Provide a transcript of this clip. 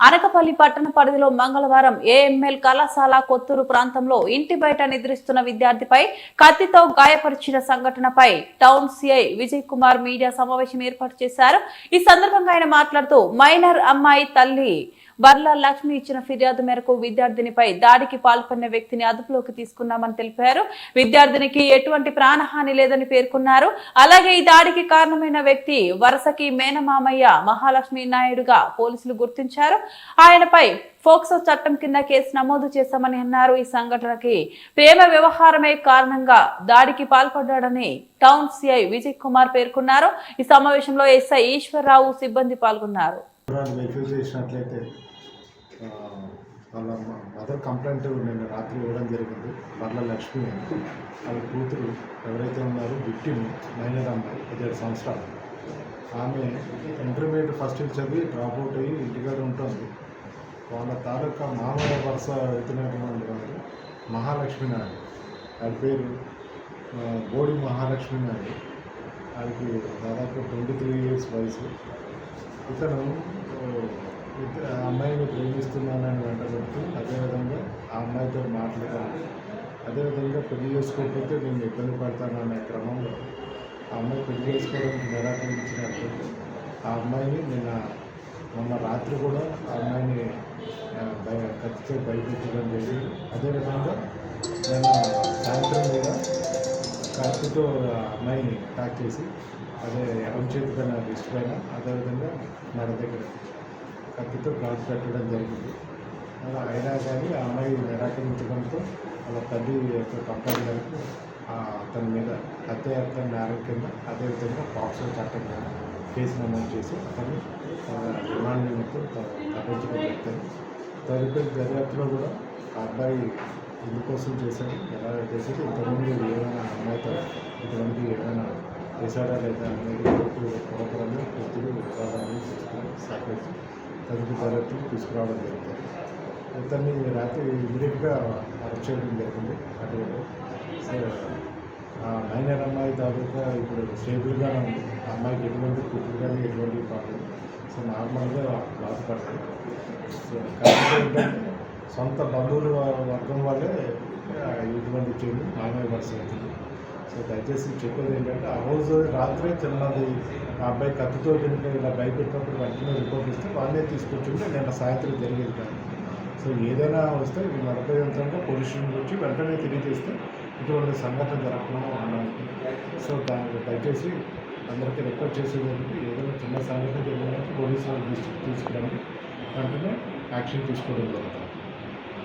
அரக అనకపల్లి పట్టణ పరిధిలో మంగళవారం ఏఎంఎల్ కళాశాల కొత్తూరు ప్రాంతంలో ఇంటి బయట నిద్రిస్తున్న విద్యార్థిపై కత్తితో గాయపరిచిన సంఘటనపై town CI Vijay Kumar media సమావేశం ఏర్పాటు చేశారు. ఈ సందర్భంగా ఆయన మాట్లాడుతూ మైనర్ అమ్మాయి తల్లి బర్ల లక్ష్మి ఇచ్చిన ఫిర్యాదు మేరకు విద్యార్థినిపై దాడికి పాల్పడిన వ్యక్తిని అదుపులోకి తీసుకున్నామని తెలిపారు. విద్యార్థినికి ఎటువంటి ప్రాణహాని లేదని పేర్కొన్నారు. అలాగే ఈ దాడికి కారణమైన వ్యక్తి వరసకి మేనమామయ్య మహాలక్ష్మి నాయుడుగా పోలీసులు గుర్తించారు. ఆ ఆయనపై ఫోక్సో చట్టం కింద కేసు నమోదు చేశామని అన్నారు. ఈ సంఘటనకి ప్రేమ వ్యవహారమే కారణంగా దాడికి పాల్పడ్డాడని టౌన్ సిఐ విజయ్ కుమార్ పేర్కొన్నారు. ఈ సమావేశంలో ఎస్ఐ ఈశ్వరరావు సిబ్బంది పాల్గొన్నారు. వాళ్ళ మదర్ కంప్లైంట్ నిన్న రాత్రి ఇవ్వడం జరిగింది. బర్ల లక్ష్మి అని. వాళ్ళ కూతురు ఎవరైతే ఉన్నారో విక్టిమ్ మైనర్ అమ్మాయి పదిహేడు సంవత్సరాలు. ఆమె ఇంటర్మీడియట్ ఫస్ట్ ఇయర్ చదివి డ్రాప్ అవుట్ అయ్యి ఇంటికాడ ఉంటుంది. వాళ్ళ తాలూకా మామూలు వరుస ఎత్తినటువంటి వారు మహాలక్ష్మి నాయుడు. వాడి పేరు బోడి మహాలక్ష్మి నాయుడు. ఆడికి దాదాపు ట్వంటీ త్రీ ఇయర్స్ వయసు. ఇతను ఆ, ఇత- ఆ అమ్మాయిని ప్రేమిస్తున్నానని వెంటబడుతూ అదేవిధంగా ఆ అమ్మాయితో మాట్లాడాలి అదేవిధంగా పెళ్ళి చేసుకోకపోతే నేను ఇబ్బంది పడతాననే క్రమంలో ఆ అమ్మాయి పెళ్ళి చేసుకోవడానికి నిరాకరించినట్టు ఆ అమ్మాయిని నిన్న మొన్న రాత్రి కూడా ఆ అమ్మాయిని ఖర్చుతో భయ భయపెట్టడం జరిగింది. అదేవిధంగా నేను సాయంత్రం మీద కత్తితో అమ్మాయిని అటాక్ చేసి అదే ఎడం చేతి పైన రిస్ట్ పైన అదేవిధంగా నడ దగ్గర కత్తితో ఘాటు పెట్టడం జరిగింది. అలా అయినా కానీ ఆ అమ్మాయి నిరాకరించడంతో వాళ్ళ తల్లి యొక్క కంపెనీ మేరకు అతని మీద హత్యాయత్న నేరం కింద అదేవిధంగా పాక్సో చట్టం కింద కేసు నమోదు చేసి అతన్ని రిమాండ్ నిమిత్తం తప్పించడం జరుగుతుంది తదుపరి దర్యాప్తులో కూడా ఆ అబ్బాయి ఎందుకోసం చేశాడు. ఎలా చేశాడు? ఇంతకుముందు ఏమైనా అమ్మాయితో ఇటువంటి ఏమైనా చేశాడా లేదా అనేది కోర్టు పూర్తిగా విచారాన్ని తీసుకుని సేకరించి తదుపరి దర్యాప్తులు తీసుకురావడం జరుగుతుంది ఇతన్ని రాత్రి ఇమీడియట్గా అరెస్ట్ చేయడం జరిగింది అటువంటి ఆ మైనర్ అమ్మాయి దాదాపుగా ఇప్పుడు స్టేబుల్గానే ఉంది. అమ్మాయికి ఎటువంటి కుట్లు కానీ ఎటువంటి ప్రాబ్లం సో నార్మల్గా బాధపడతాయి సో కాకపోతే ఏంటంటే సొంత బంధువులు వర్గం వల్లే ఇటువంటి చేయండి మామయ్య వరుస అవుతుంది. సో దయచేసి చెప్పేది ఏంటంటే ఆ రోజు రాత్రే చిన్నది ఆ అబ్బాయి కత్తితో కనుక ఇలా భయపెట్టినప్పుడు వెంటనే రిపోర్ట్ ఇస్తే వాళ్ళే తీసుకొచ్చుంటే నిన్న సాయంత్రం జరిగేది కానీ సో ఏదైనా వస్తే ఈ నలభై యంత్రంగా పొజిషన్ వచ్చి వెంటనే తెలియజేస్తే ఇటువంటి సంఘటన జరగకుండా ఉండాలి. సో దానికి దయచేసి అందరికీ రిక్వెస్ట్ చేసేది ఏంటంటే ఏదైనా చిన్న సంఘటన జరిగినప్పుడు పోలీసులు తీసుకురండి. వెంటనే యాక్షన్ తీసుకోవడం జరుగుతుంది.